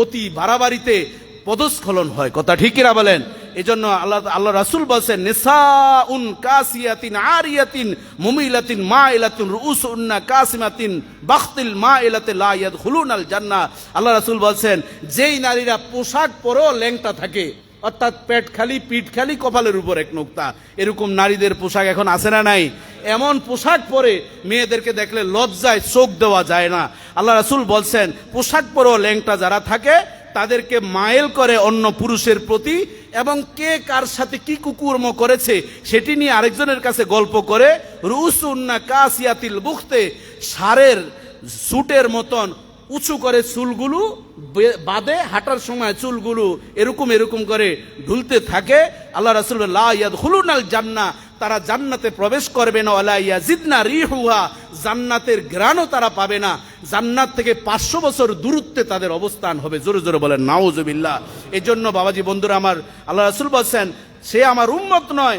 অতি বাড়াবাড়িতে পদস্খলন হয়। কথা ঠিক কিনা বলেন? জন্য আল্লাহ আল্লাহ রাসুল বলছেন, নিসাউন কাসিয়াতিন আরিয়াতিন মুমিলাতিন রুস উন্না কাসিমাতিন বাখতিল মা মাইলাতে লা আল জান্না আল্লাহ রাসুল বলছেন, যেই নারীরা পোশাক পরেও লেংটা থাকে। অর্থাৎ পেট খালি, পিঠ খালি, কপালের উপর এক নোক্তা। এরকম নারীদের পোশাক এখন আসে না নাই? এমন পোশাক পরে মেয়েদেরকে দেখলে লজ্জায় চোখ দেওয়া যায় না। আল্লাহ রাসুল বলছেন, পোশাক পরেও ল্যাংটা যারা থাকে, তাদেরকে মাইল করে অন্য পুরুষের প্রতি এবং কে কার সাথে কি কুকুর্ম করেছে সেটি নিয়ে আরেকজনের কাছে গল্প করে, রুসুন্না কাসিয়াতিল বুখতে, সারের, সুটের মতন উঁচু করে চুলগুলো বাদে হাঁটার সময় চুলগুলো এরকম এরকম করে ঢুলতে থাকে। আল্লাহ রাসুল ইয়াদ জান্না তারা জান্নাতে প্রবেশ করবে না। ওলা ইয়াজিদনা রিহুহা জান্নাতের গ্রাণও তারা পাবে না। জান্নাত থেকে পাঁচশো বছর দূরত্বে তাদের অবস্থান হবে। জোরে জোরে বলেন, নাউজুবিল্লাহ এই জন্য বাবাজি, বন্ধুরা আমার, আল্লাহ রাসুল বলছেন, সে আমার উন্মত নয়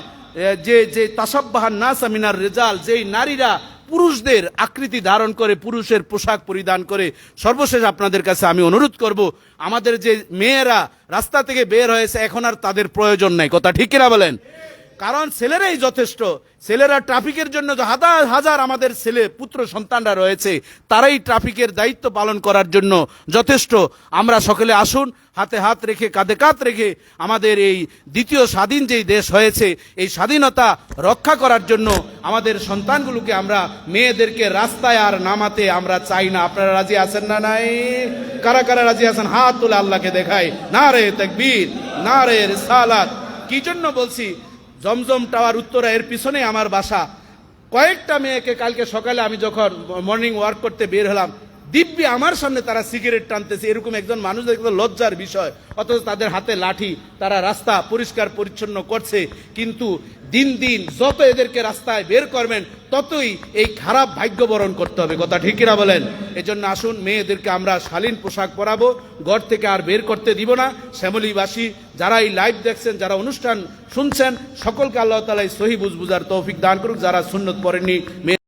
যে যে, তাসাব্বাহান নাস আমিনার রেজাল, যেই নারীরা পুরুষদের আকৃতি ধারণ করে, পুরুষের পোশাক পরিধান করে, সর্বশেষ আপনাদের কাছে আমি অনুরোধ করব, আমাদের যে মেয়েরা রাস্তা থেকে বের হয়েছে, এখন আর তাদের প্রয়োজন নাই। কথা ঠিক কিনা বলেন? কারণ ছেলেরাই যথেষ্ট। ছেলেরা ট্রাফিকের জন্য হাজার হাজার আমাদের ছেলে পুত্র সন্তানরা রয়েছে, তারাই ট্রাফিকের দায়িত্ব পালন করার জন্য যথেষ্ট। আমরা সকলে আসুন, হাতে হাত রেখে, কাঁধে কাঁধ রেখে আমাদের এই দ্বিতীয় স্বাধীন যেই দেশ হয়েছে, এই স্বাধীনতা রক্ষা করার জন্য আমাদের সন্তানগুলোকে আমরা, মেয়েদেরকে রাস্তায় আর নামাতে আমরা চাই না। আপনারা রাজি আছেন না নাই? কারা কারা রাজি আছেন? হাত তুলে আল্লাহকে দেখায় না রে তকবীর না রে রিসালাত। কি জন্য বলছি? জমজম টাওয়ার উত্তরা এর পিছনে আমার বাসা। কয়েকটা মেয়েকে কালকে সকালে আমি যখন মর্নিং ওয়ার্ক করতে বের হলাম দিব্যি আমার সামনে তারা সিগারেট টানতেছে। এরকম একজন মানুষ দেখতে লজ্জার বিষয়। অথচ তাদের হাতে লাঠি, তারা রাস্তা পরিষ্কার পরিচ্ছন্ন করছে। কিন্তু দিন দিন যত এদেরকে রাস্তায় বের করবেন, ততই এই খারাপ ভাগ্য বরণ করতে হবে। কথা ঠিক কিনা বলেন? এজন্য আসুন, মেয়েদেরকে আমরা শালীন পোশাক পরাবো। ঘর থেকে আর বের করতে দিব না। শ্যামলীবাসী যারা এই লাইভ দেখছেন, যারা অনুষ্ঠান শুনছেন, সকলকে আল্লাহ তালা সহি বুঝ বুঝার তৌফিক দান করুক। যারা সুন্নত পড়েননি, মেয়ে